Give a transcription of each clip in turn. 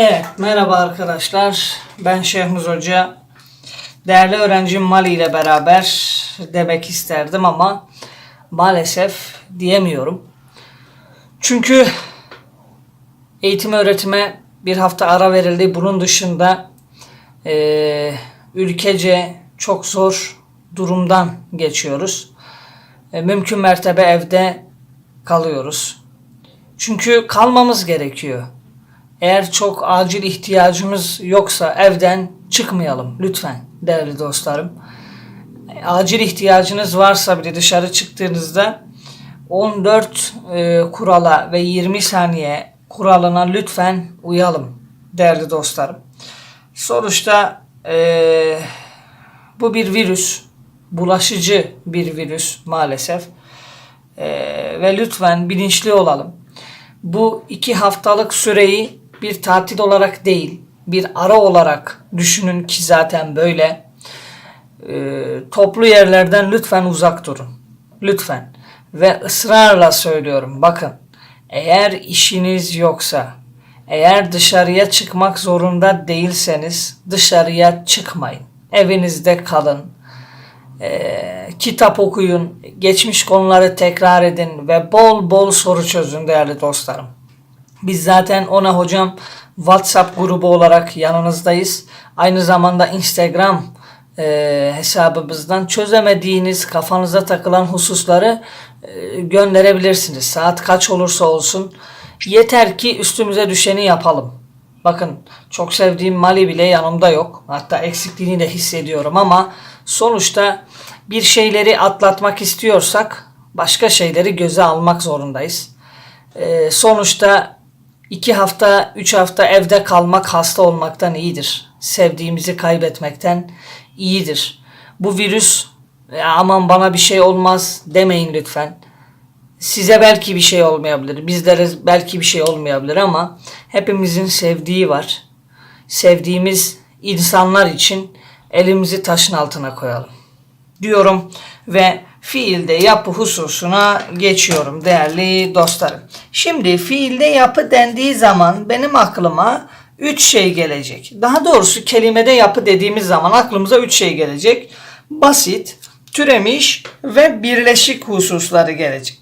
Evet, merhaba arkadaşlar. Ben Şehmuz Hoca. Değerli öğrencim Mali ile beraber demek isterdim ama maalesef diyemiyorum. Çünkü eğitim öğretime bir hafta ara verildi. Bunun dışında eee, ülkece çok zor durumdan geçiyoruz. E, mümkün mertebe evde kalıyoruz. Çünkü kalmamız gerekiyor. Eğer çok acil ihtiyacımız yoksa evden çıkmayalım lütfen değerli dostlarım. Acil ihtiyacınız varsa bile dışarı çıktığınızda 14 e, kurala ve 20 saniye kuralına lütfen uyalım değerli dostlarım. Sonuçta e, bu bir virüs, bulaşıcı bir virüs maalesef. E, ve lütfen bilinçli olalım bu iki haftalık süreyi bir tatil olarak değil, bir ara olarak düşünün ki zaten böyle. Ee, toplu yerlerden lütfen uzak durun. Lütfen. Ve ısrarla söylüyorum. Bakın. Eğer işiniz yoksa, eğer dışarıya çıkmak zorunda değilseniz dışarıya çıkmayın. Evinizde kalın. Ee, kitap okuyun, geçmiş konuları tekrar edin ve bol bol soru çözün değerli dostlarım. Biz zaten ona hocam WhatsApp grubu olarak yanınızdayız. Aynı zamanda Instagram e, hesabımızdan çözemediğiniz kafanıza takılan hususları e, gönderebilirsiniz. Saat kaç olursa olsun yeter ki üstümüze düşeni yapalım. Bakın çok sevdiğim Mali bile yanımda yok. Hatta eksikliğini de hissediyorum ama sonuçta bir şeyleri atlatmak istiyorsak başka şeyleri göze almak zorundayız. Ee, sonuçta iki hafta, üç hafta evde kalmak hasta olmaktan iyidir. Sevdiğimizi kaybetmekten iyidir. Bu virüs "Ya aman bana bir şey olmaz demeyin lütfen. Size belki bir şey olmayabilir. Bizlere belki bir şey olmayabilir ama hepimizin sevdiği var. Sevdiğimiz insanlar için elimizi taşın altına koyalım. Diyorum ve fiilde yapı hususuna geçiyorum değerli dostlarım. Şimdi fiilde yapı dendiği zaman benim aklıma üç şey gelecek. Daha doğrusu kelimede yapı dediğimiz zaman aklımıza üç şey gelecek. Basit, türemiş ve birleşik hususları gelecek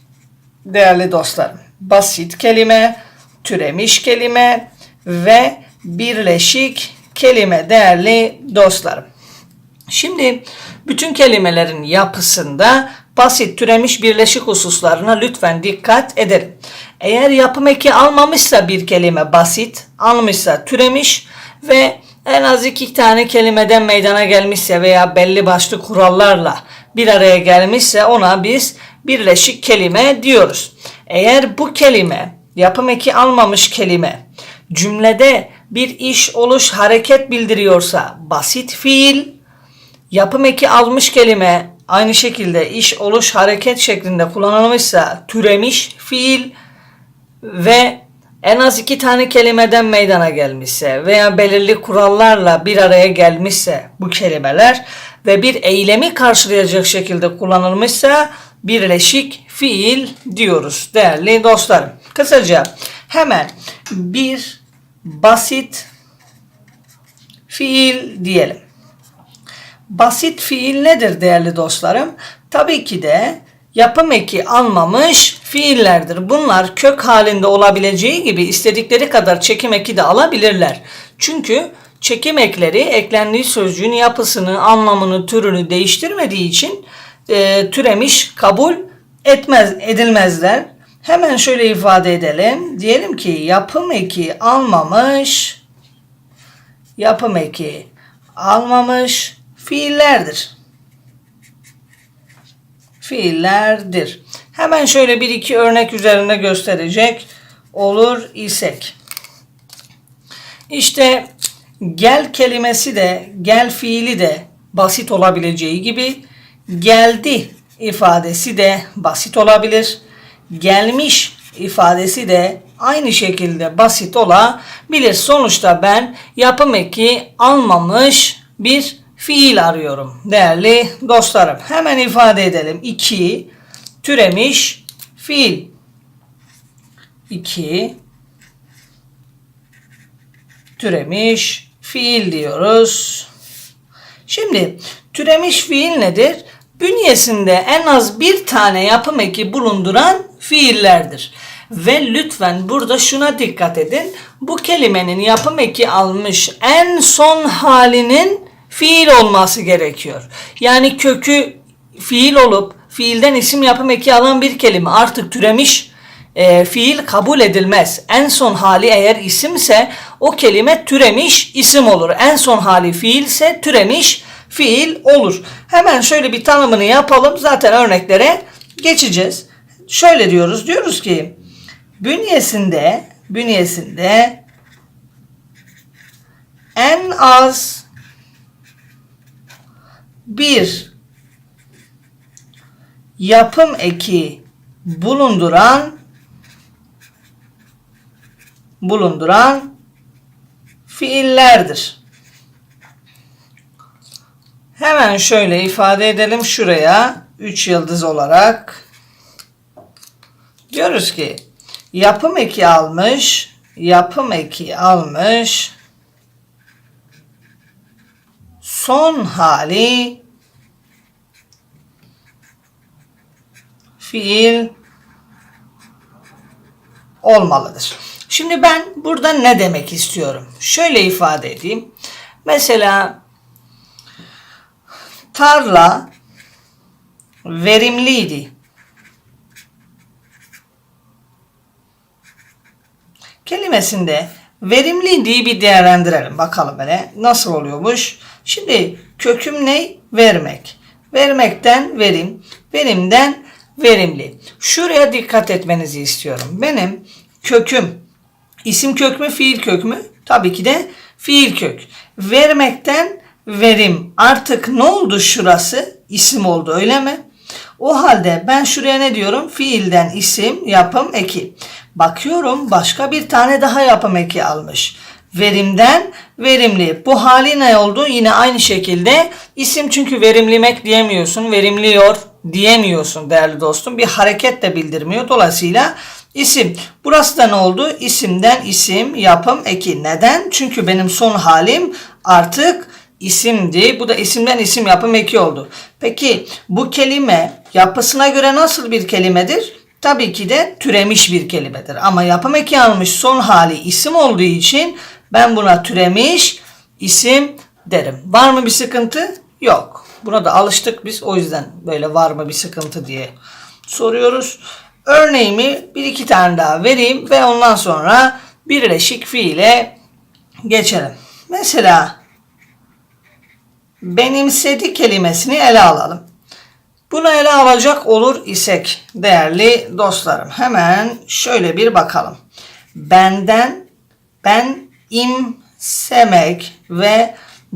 değerli dostlarım. Basit kelime, türemiş kelime ve birleşik kelime değerli dostlarım. Şimdi bütün kelimelerin yapısında basit, türemiş, birleşik hususlarına lütfen dikkat edelim. Eğer yapım eki almamışsa bir kelime basit, almışsa türemiş ve en az iki tane kelimeden meydana gelmişse veya belli başlı kurallarla bir araya gelmişse ona biz birleşik kelime diyoruz. Eğer bu kelime yapım eki almamış kelime cümlede bir iş oluş hareket bildiriyorsa basit fiil yapım eki almış kelime aynı şekilde iş oluş hareket şeklinde kullanılmışsa türemiş fiil ve en az iki tane kelimeden meydana gelmişse veya belirli kurallarla bir araya gelmişse bu kelimeler ve bir eylemi karşılayacak şekilde kullanılmışsa birleşik fiil diyoruz değerli dostlarım. Kısaca hemen bir basit fiil diyelim. Basit fiil nedir değerli dostlarım? Tabii ki de yapım eki almamış fiillerdir. Bunlar kök halinde olabileceği gibi istedikleri kadar çekim eki de alabilirler. Çünkü çekim ekleri eklendiği sözcüğün yapısını, anlamını, türünü değiştirmediği için e, türemiş kabul etmez edilmezler. Hemen şöyle ifade edelim. Diyelim ki yapım eki almamış yapım eki almamış fiillerdir. Fiillerdir. Hemen şöyle bir iki örnek üzerinde gösterecek olur isek. İşte gel kelimesi de gel fiili de basit olabileceği gibi geldi ifadesi de basit olabilir. Gelmiş ifadesi de aynı şekilde basit olabilir. Sonuçta ben yapım eki almamış bir fiil arıyorum değerli dostlarım. Hemen ifade edelim. 2 türemiş fiil. 2 türemiş fiil diyoruz. Şimdi türemiş fiil nedir? Bünyesinde en az bir tane yapım eki bulunduran fiillerdir. Ve lütfen burada şuna dikkat edin. Bu kelimenin yapım eki almış en son halinin fiil olması gerekiyor. Yani kökü fiil olup fiilden isim yapım eki alan bir kelime artık türemiş e, fiil kabul edilmez. En son hali eğer isimse o kelime türemiş isim olur. En son hali fiilse türemiş fiil olur. Hemen şöyle bir tanımını yapalım. Zaten örneklere geçeceğiz. Şöyle diyoruz. Diyoruz ki bünyesinde bünyesinde en az bir yapım eki bulunduran bulunduran fiillerdir. Hemen şöyle ifade edelim şuraya 3 yıldız olarak. Diyoruz ki yapım eki almış, yapım eki almış. Son hali fiil olmalıdır. Şimdi ben burada ne demek istiyorum? Şöyle ifade edeyim. Mesela tarla verimliydi. Kelimesinde verimliydi bir değerlendirelim. Bakalım hele nasıl oluyormuş. Şimdi köküm ne? Vermek. Vermekten verim. Verimden verimli. Şuraya dikkat etmenizi istiyorum. Benim köküm isim kök mü fiil kök mü? Tabii ki de fiil kök. Vermekten verim. Artık ne oldu şurası? İsim oldu öyle mi? O halde ben şuraya ne diyorum? Fiilden isim, yapım, eki. Bakıyorum başka bir tane daha yapım eki almış. Verimden verimli. Bu hali ne oldu? Yine aynı şekilde isim çünkü verimlimek diyemiyorsun. Verimliyor diyemiyorsun değerli dostum. Bir hareket de bildirmiyor. Dolayısıyla isim. Burası da ne oldu? İsimden isim, yapım, eki. Neden? Çünkü benim son halim artık isimdi. Bu da isimden isim yapım eki oldu. Peki bu kelime yapısına göre nasıl bir kelimedir? Tabii ki de türemiş bir kelimedir. Ama yapım eki almış son hali isim olduğu için ben buna türemiş isim derim. Var mı bir sıkıntı? Yok. Buna da alıştık biz. O yüzden böyle var mı bir sıkıntı diye soruyoruz. Örneğimi bir iki tane daha vereyim ve ondan sonra birleşik fiile geçelim. Mesela benimsedi kelimesini ele alalım. Bunu ele alacak olur isek değerli dostlarım. Hemen şöyle bir bakalım. Benden ben imsemek ve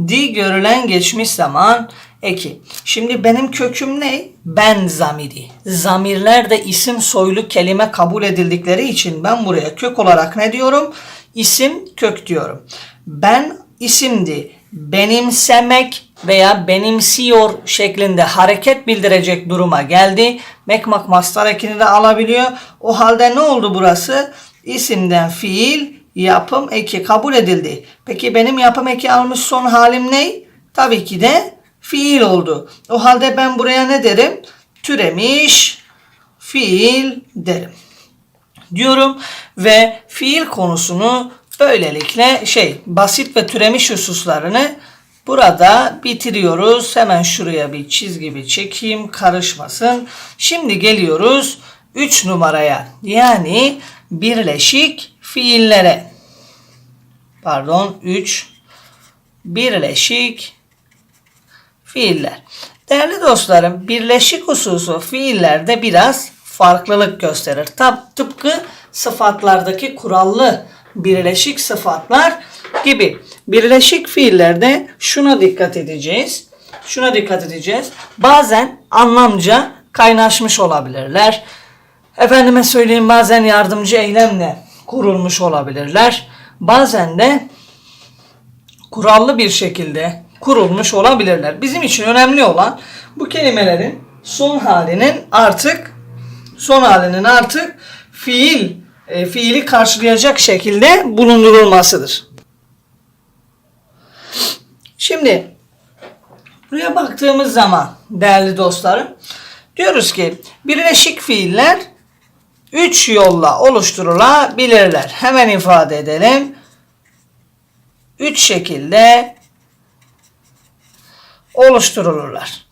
di görülen geçmiş zaman eki. Şimdi benim köküm ne? Ben zamiri. Zamirler de isim soylu kelime kabul edildikleri için ben buraya kök olarak ne diyorum? İsim kök diyorum. Ben isimdi. Benimsemek veya benimsiyor şeklinde hareket bildirecek duruma geldi. Mekmak mastar de alabiliyor. O halde ne oldu burası? İsimden fiil yapım eki kabul edildi. Peki benim yapım eki almış son halim ne? Tabii ki de fiil oldu. O halde ben buraya ne derim? Türemiş fiil derim. Diyorum ve fiil konusunu böylelikle şey basit ve türemiş hususlarını burada bitiriyoruz. Hemen şuraya bir çizgi bir çekeyim karışmasın. Şimdi geliyoruz 3 numaraya yani birleşik fiillere. Pardon 3 birleşik fiiller. Değerli dostlarım birleşik hususu fiillerde biraz farklılık gösterir. Tab tıpkı sıfatlardaki kurallı birleşik sıfatlar gibi. Birleşik fiillerde şuna dikkat edeceğiz. Şuna dikkat edeceğiz. Bazen anlamca kaynaşmış olabilirler. Efendime söyleyeyim bazen yardımcı eylemle kurulmuş olabilirler. Bazen de kurallı bir şekilde kurulmuş olabilirler. Bizim için önemli olan bu kelimelerin son halinin artık son halinin artık fiil e, fiili karşılayacak şekilde bulundurulmasıdır. Şimdi buraya baktığımız zaman değerli dostlarım diyoruz ki birleşik fiiller üç yolla oluşturulabilirler. Hemen ifade edelim. Üç şekilde oluşturulurlar.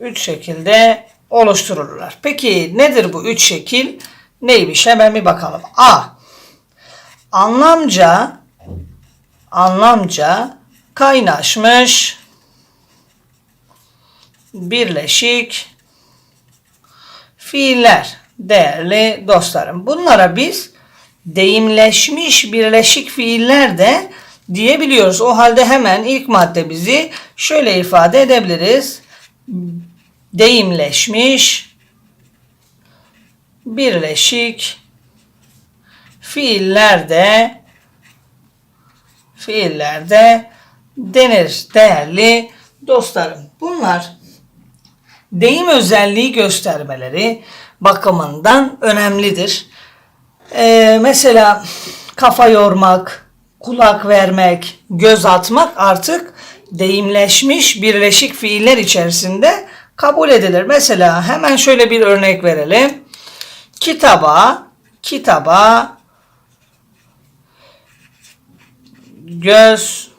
Üç şekilde oluşturulurlar. Peki nedir bu üç şekil? Neymiş? Hemen bir bakalım. A. Anlamca anlamca kaynaşmış birleşik fiiller değerli dostlarım. Bunlara biz deyimleşmiş birleşik fiiller de diyebiliyoruz. O halde hemen ilk maddemizi şöyle ifade edebiliriz. Deyimleşmiş birleşik fiillerde fiillerde denir değerli dostlarım. Bunlar deyim özelliği göstermeleri bakımından önemlidir. Ee, mesela kafa yormak, kulak vermek, göz atmak artık deyimleşmiş birleşik fiiller içerisinde kabul edilir. Mesela hemen şöyle bir örnek verelim. Kitaba, kitaba göz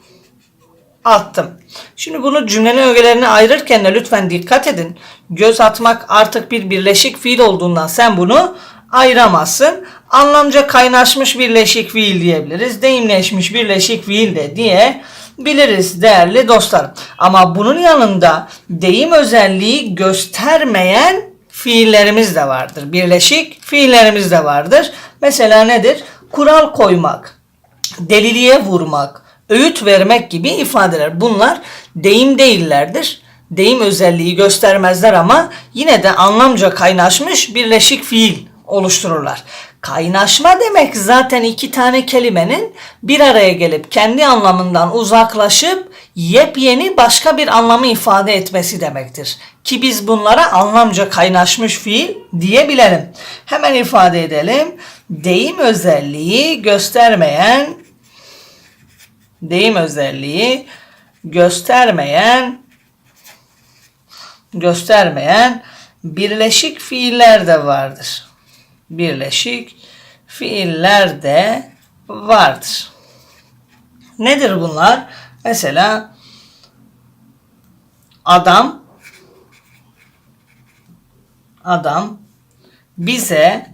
attım. Şimdi bunu cümlenin ögelerini ayırırken de lütfen dikkat edin. Göz atmak artık bir birleşik fiil olduğundan sen bunu ayıramazsın. Anlamca kaynaşmış birleşik fiil diyebiliriz. Deyimleşmiş birleşik fiil de diye biliriz değerli dostlar. Ama bunun yanında deyim özelliği göstermeyen fiillerimiz de vardır. Birleşik fiillerimiz de vardır. Mesela nedir? Kural koymak, deliliğe vurmak, öğüt vermek gibi ifadeler. Bunlar deyim değillerdir. Deyim özelliği göstermezler ama yine de anlamca kaynaşmış birleşik fiil oluştururlar. Kaynaşma demek zaten iki tane kelimenin bir araya gelip kendi anlamından uzaklaşıp yepyeni başka bir anlamı ifade etmesi demektir. Ki biz bunlara anlamca kaynaşmış fiil diyebilelim. Hemen ifade edelim. Deyim özelliği göstermeyen deyim özelliği göstermeyen göstermeyen birleşik fiiller de vardır. Birleşik fiiller de vardır. Nedir bunlar? Mesela adam adam bize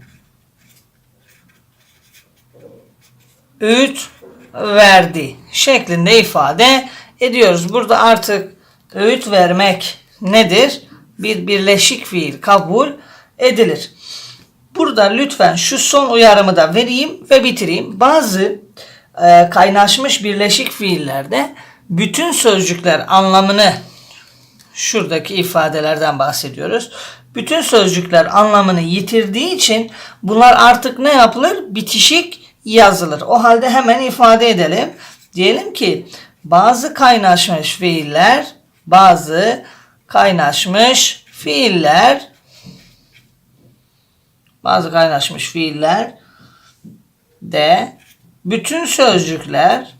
öğüt verdi şeklinde ifade ediyoruz. Burada artık öğüt vermek nedir? Bir birleşik fiil kabul edilir. Burada lütfen şu son uyarımı da vereyim ve bitireyim. Bazı e, kaynaşmış birleşik fiillerde bütün sözcükler anlamını şuradaki ifadelerden bahsediyoruz. Bütün sözcükler anlamını yitirdiği için bunlar artık ne yapılır? Bitişik yazılır. O halde hemen ifade edelim. Diyelim ki bazı kaynaşmış fiiller, bazı kaynaşmış fiiller, bazı kaynaşmış fiiller de bütün sözcükler,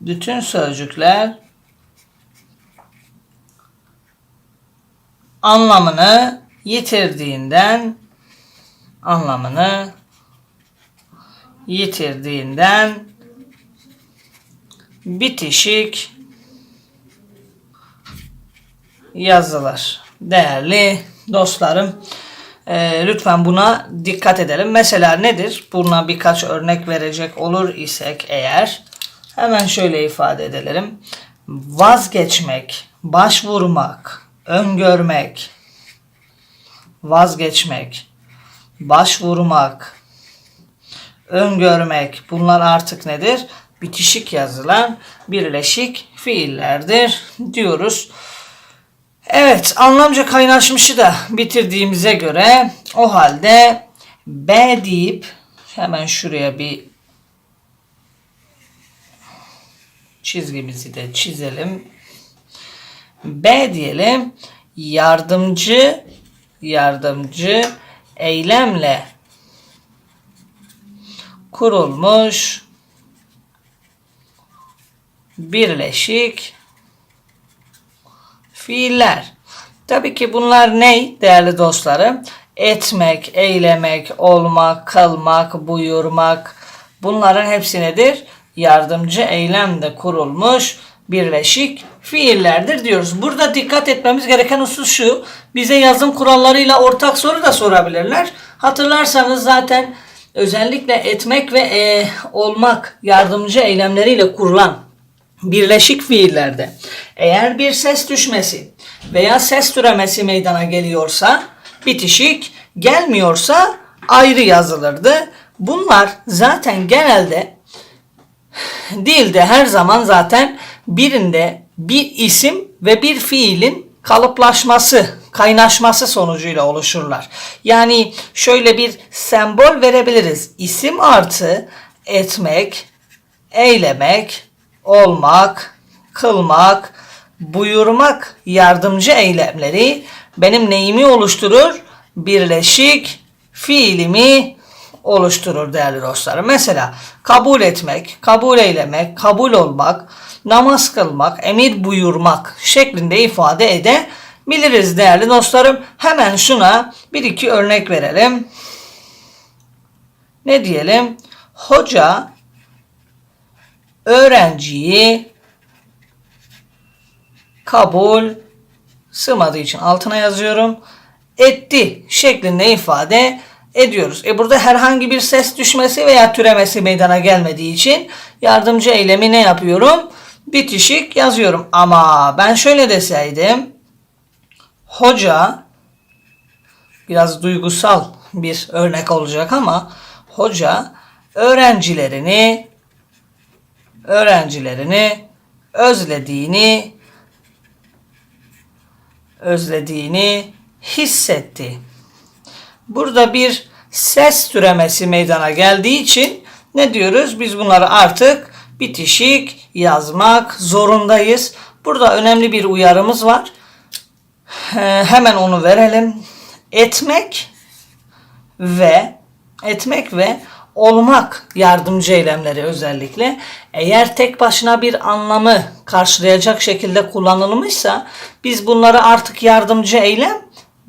bütün sözcükler anlamını yitirdiğinden anlamını yitirdiğinden bitişik yazılır. Değerli dostlarım e, lütfen buna dikkat edelim. Mesela nedir? Buna birkaç örnek verecek olur isek eğer hemen şöyle ifade edelim. Vazgeçmek, başvurmak, öngörmek, vazgeçmek, başvurmak, öngörmek bunlar artık nedir? Bitişik yazılan birleşik fiillerdir diyoruz. Evet anlamca kaynaşmışı da bitirdiğimize göre o halde B deyip hemen şuraya bir çizgimizi de çizelim. B diyelim yardımcı yardımcı eylemle kurulmuş birleşik fiiller. Tabii ki bunlar ne değerli dostlarım? Etmek, eylemek, olmak, kılmak, buyurmak bunların hepsi nedir? Yardımcı eylemde kurulmuş birleşik fiillerdir diyoruz. Burada dikkat etmemiz gereken husus şu. Bize yazım kurallarıyla ortak soru da sorabilirler. Hatırlarsanız zaten özellikle etmek ve e, olmak yardımcı eylemleriyle kurulan birleşik fiillerde eğer bir ses düşmesi veya ses türemesi meydana geliyorsa bitişik gelmiyorsa ayrı yazılırdı. Bunlar zaten genelde değil de her zaman zaten birinde bir isim ve bir fiilin kalıplaşması, kaynaşması sonucuyla oluşurlar. Yani şöyle bir sembol verebiliriz. İsim artı etmek, eylemek, olmak, kılmak, buyurmak yardımcı eylemleri benim neyimi oluşturur? Birleşik fiilimi oluşturur değerli dostlarım. Mesela kabul etmek, kabul eylemek, kabul olmak, namaz kılmak, emir buyurmak şeklinde ifade edebiliriz değerli dostlarım. Hemen şuna bir iki örnek verelim. Ne diyelim? Hoca öğrenciyi kabul sığmadığı için altına yazıyorum. Etti şeklinde ifade ediyoruz. E burada herhangi bir ses düşmesi veya türemesi meydana gelmediği için yardımcı eylemi ne yapıyorum? Bitişik yazıyorum. Ama ben şöyle deseydim. Hoca biraz duygusal bir örnek olacak ama hoca öğrencilerini öğrencilerini özlediğini özlediğini hissetti. Burada bir ses türemesi meydana geldiği için ne diyoruz? Biz bunları artık bitişik yazmak zorundayız. Burada önemli bir uyarımız var. Ee, hemen onu verelim. Etmek ve etmek ve olmak yardımcı eylemleri özellikle eğer tek başına bir anlamı karşılayacak şekilde kullanılmışsa biz bunları artık yardımcı eylem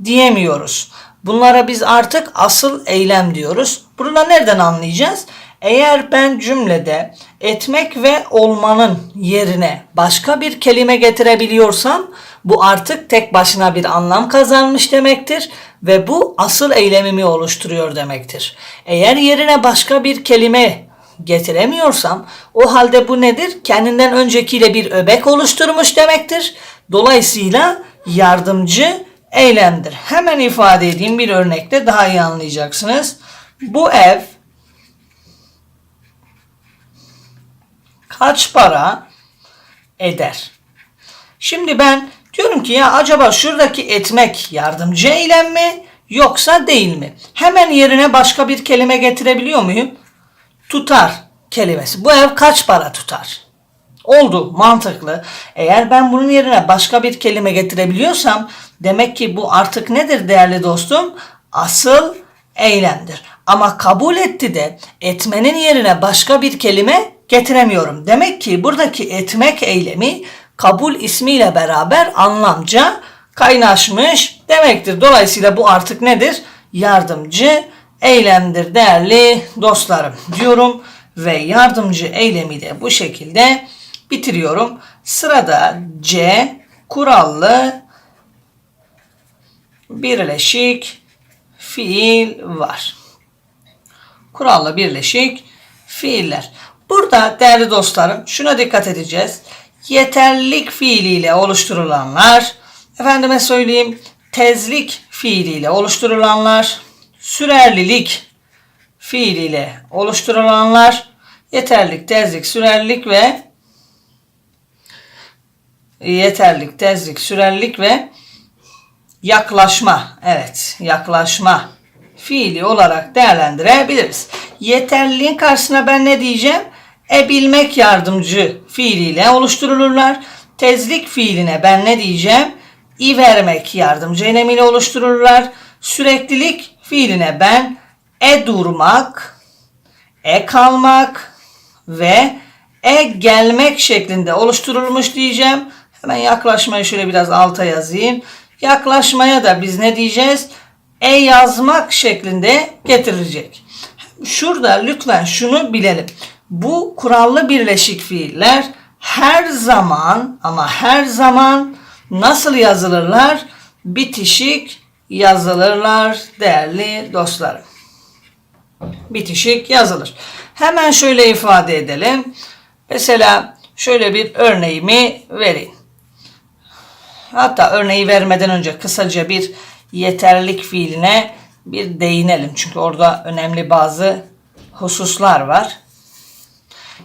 diyemiyoruz. Bunlara biz artık asıl eylem diyoruz. Bunu nereden anlayacağız? Eğer ben cümlede etmek ve olmanın yerine başka bir kelime getirebiliyorsam bu artık tek başına bir anlam kazanmış demektir ve bu asıl eylemimi oluşturuyor demektir. Eğer yerine başka bir kelime getiremiyorsam o halde bu nedir? Kendinden öncekiyle bir öbek oluşturmuş demektir. Dolayısıyla yardımcı eylemdir. Hemen ifade edeyim bir örnekte daha iyi anlayacaksınız. Bu ev kaç para eder? Şimdi ben diyorum ki ya acaba şuradaki etmek yardımcı eylem mi yoksa değil mi? Hemen yerine başka bir kelime getirebiliyor muyum? Tutar kelimesi. Bu ev kaç para tutar? Oldu mantıklı. Eğer ben bunun yerine başka bir kelime getirebiliyorsam demek ki bu artık nedir değerli dostum? Asıl eylemdir. Ama kabul etti de etmenin yerine başka bir kelime getiremiyorum. Demek ki buradaki etmek eylemi kabul ismiyle beraber anlamca kaynaşmış demektir. Dolayısıyla bu artık nedir? Yardımcı eylemdir değerli dostlarım diyorum ve yardımcı eylemi de bu şekilde bitiriyorum. Sırada C kurallı birleşik fiil var. Kurallı birleşik fiiller. Burada değerli dostlarım şuna dikkat edeceğiz. Yeterlilik fiiliyle oluşturulanlar, efendime söyleyeyim tezlik fiiliyle oluşturulanlar, sürerlilik fiiliyle oluşturulanlar, yeterlik, tezlik, sürerlilik ve yeterlik, tezlik, sürerlilik ve yaklaşma. Evet, yaklaşma fiili olarak değerlendirebiliriz. Yeterliliğin karşısına ben ne diyeceğim? E bilmek yardımcı fiiliyle oluşturulurlar. Tezlik fiiline ben ne diyeceğim? İ vermek yardımcı eylemiyle oluştururlar. Süreklilik fiiline ben e durmak, e kalmak ve e gelmek şeklinde oluşturulmuş diyeceğim. Hemen yaklaşmayı şöyle biraz alta yazayım. Yaklaşmaya da biz ne diyeceğiz? E yazmak şeklinde getirilecek. Şurada lütfen şunu bilelim. Bu kurallı birleşik fiiller her zaman ama her zaman nasıl yazılırlar? Bitişik yazılırlar değerli dostlarım. Bitişik yazılır. Hemen şöyle ifade edelim. Mesela şöyle bir örneğimi vereyim. Hatta örneği vermeden önce kısaca bir yeterlik fiiline bir değinelim. Çünkü orada önemli bazı hususlar var.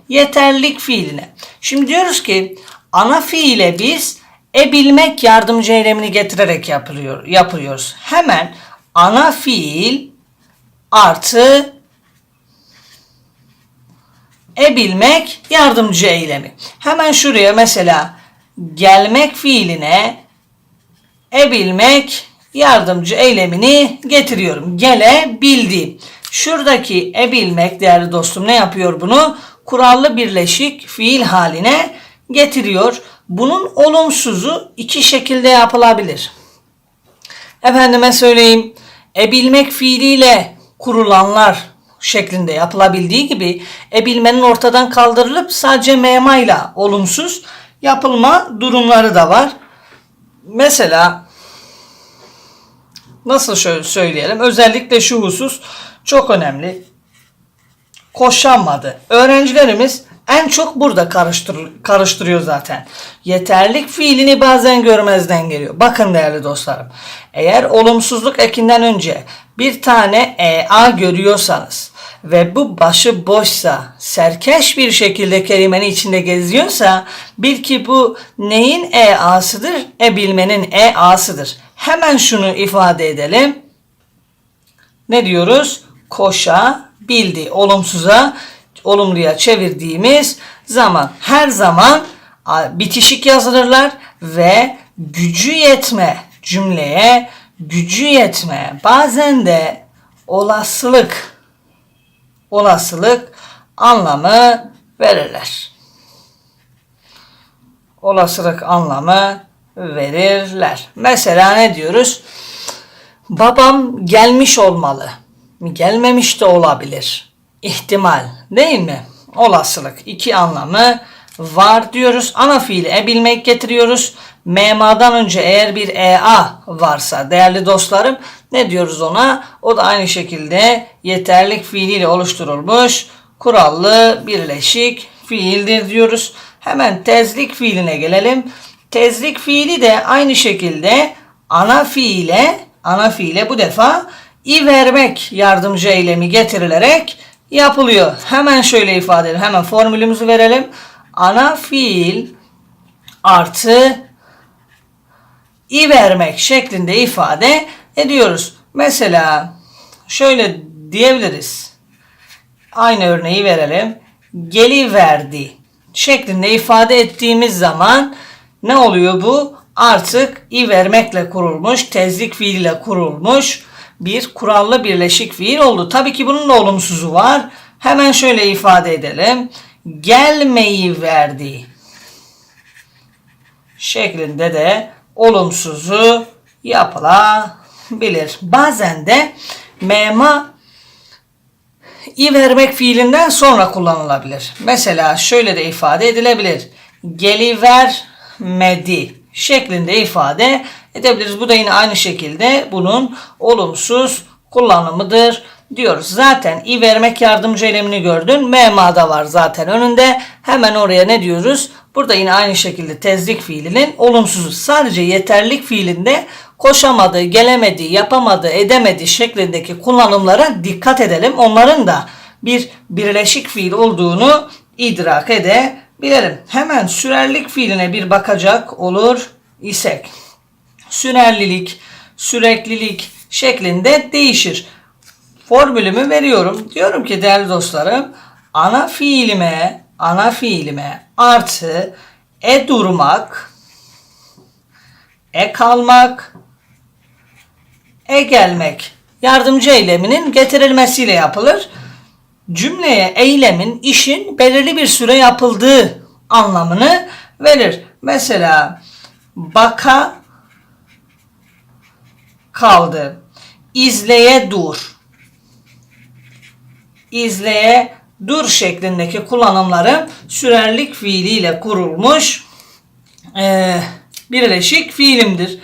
Yeterlik fiiline. Şimdi diyoruz ki ana fiile biz e bilmek yardımcı eylemini getirerek yapılıyor, yapıyoruz. Hemen ana fiil artı e bilmek yardımcı eylemi. Hemen şuraya mesela gelmek fiiline e bilmek yardımcı eylemini getiriyorum. Gele bildi. Şuradaki e bilmek değerli dostum ne yapıyor bunu? Kurallı birleşik fiil haline getiriyor. Bunun olumsuzu iki şekilde yapılabilir. Efendime söyleyeyim, e bilmek fiiliyle kurulanlar şeklinde yapılabildiği gibi e bilmenin ortadan kaldırılıp sadece memayla olumsuz yapılma durumları da var. Mesela nasıl şöyle söyleyelim? Özellikle şu husus çok önemli. Koşamadı. Öğrencilerimiz en çok burada karıştır, karıştırıyor zaten. Yeterlik fiilini bazen görmezden geliyor. Bakın değerli dostlarım. Eğer olumsuzluk ekinden önce bir tane EA görüyorsanız ve bu başı boşsa, serkeş bir şekilde kelimenin içinde geziyorsa bil ki bu neyin EA'sıdır? E bilmenin EA'sıdır. Hemen şunu ifade edelim. Ne diyoruz? Koşa bildi. Olumsuza olumluya çevirdiğimiz zaman her zaman bitişik yazılırlar ve gücü yetme cümleye gücü yetme bazen de olasılık olasılık anlamı verirler. Olasılık anlamı verirler. Mesela ne diyoruz? Babam gelmiş olmalı. Gelmemiş de olabilir. İhtimal değil mi? Olasılık. iki anlamı var diyoruz. Ana fiili e bilmek getiriyoruz. MMA'dan önce eğer bir EA varsa değerli dostlarım ne diyoruz ona? O da aynı şekilde yeterlik fiiliyle oluşturulmuş kurallı birleşik fiildir diyoruz. Hemen tezlik fiiline gelelim. Tezlik fiili de aynı şekilde ana fiile ana fiile bu defa i vermek yardımcı eylemi getirilerek yapılıyor. Hemen şöyle ifade edelim. Hemen formülümüzü verelim. Ana fiil artı i vermek şeklinde ifade ediyoruz. Mesela şöyle diyebiliriz. Aynı örneği verelim. Geliverdi şeklinde ifade ettiğimiz zaman ne oluyor bu? Artık i vermekle kurulmuş, tezlik fiiliyle kurulmuş bir kurallı birleşik fiil oldu. Tabii ki bunun da olumsuzu var. Hemen şöyle ifade edelim. Gelmeyi verdi şeklinde de olumsuzu yapılabilir. Bazen de mema i vermek fiilinden sonra kullanılabilir. Mesela şöyle de ifade edilebilir. Gelivermedi şeklinde ifade edebiliriz. Bu da yine aynı şekilde bunun olumsuz kullanımıdır diyoruz. Zaten i vermek yardımcı eylemini gördün. MMA'da var zaten önünde. Hemen oraya ne diyoruz? Burada yine aynı şekilde tezlik fiilinin olumsuzu. Sadece yeterlik fiilinde koşamadı, gelemedi, yapamadı, edemedi şeklindeki kullanımlara dikkat edelim. Onların da bir birleşik fiil olduğunu idrak edebilirim. Hemen sürerlik fiiline bir bakacak olur isek. Sürerlilik, süreklilik şeklinde değişir. Formülümü veriyorum. Diyorum ki değerli dostlarım ana fiilime ana fiilime artı e durmak e kalmak e gelmek yardımcı eyleminin getirilmesiyle yapılır. cümleye eylemin, işin belirli bir süre yapıldığı anlamını verir. Mesela baka kaldı. İzleye dur. İzleye dur şeklindeki kullanımların sürerlik fiiliyle kurulmuş eee birleşik fiilimdir.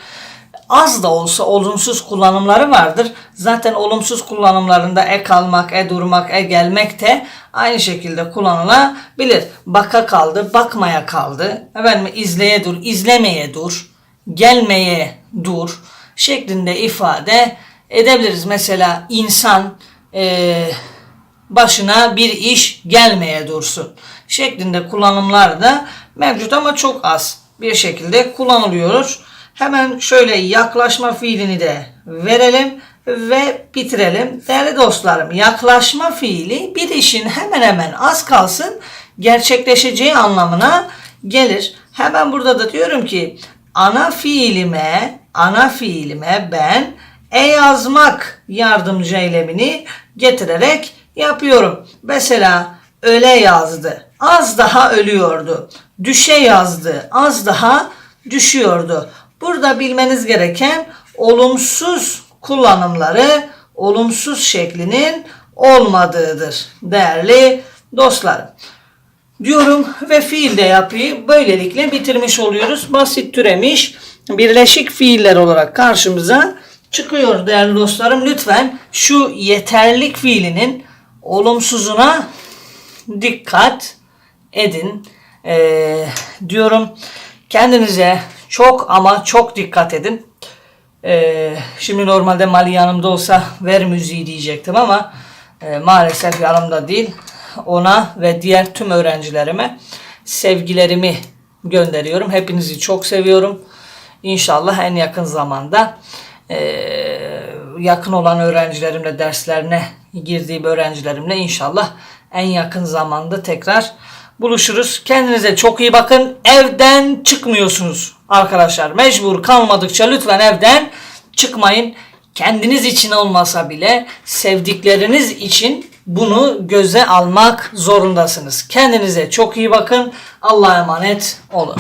Az da olsa olumsuz kullanımları vardır. Zaten olumsuz kullanımlarında e kalmak, e durmak, e gelmek de aynı şekilde kullanılabilir. Baka kaldı, bakmaya kaldı. Efendim izleye dur, izlemeye dur, gelmeye dur şeklinde ifade edebiliriz. Mesela insan eee başına bir iş gelmeye dursun şeklinde kullanımlar da mevcut ama çok az bir şekilde kullanılıyor. Hemen şöyle yaklaşma fiilini de verelim ve bitirelim. Değerli dostlarım yaklaşma fiili bir işin hemen hemen az kalsın gerçekleşeceği anlamına gelir. Hemen burada da diyorum ki ana fiilime ana fiilime ben e yazmak yardımcı eylemini getirerek yapıyorum. Mesela öle yazdı. Az daha ölüyordu. Düşe yazdı. Az daha düşüyordu. Burada bilmeniz gereken olumsuz kullanımları olumsuz şeklinin olmadığıdır değerli dostlarım. Diyorum ve fiil de yapıyı böylelikle bitirmiş oluyoruz. Basit türemiş birleşik fiiller olarak karşımıza çıkıyor değerli dostlarım. Lütfen şu yeterlik fiilinin olumsuzuna dikkat edin Ee, diyorum. Kendinize çok ama çok dikkat edin. Ee, şimdi normalde Mali yanımda olsa ver müziği diyecektim ama e, maalesef yanımda değil. Ona ve diğer tüm öğrencilerime sevgilerimi gönderiyorum. Hepinizi çok seviyorum. İnşallah en yakın zamanda e, yakın olan öğrencilerimle derslerine girdiğim öğrencilerimle inşallah en yakın zamanda tekrar buluşuruz. Kendinize çok iyi bakın. Evden çıkmıyorsunuz arkadaşlar. Mecbur kalmadıkça lütfen evden çıkmayın. Kendiniz için olmasa bile sevdikleriniz için bunu göze almak zorundasınız. Kendinize çok iyi bakın. Allah'a emanet olun.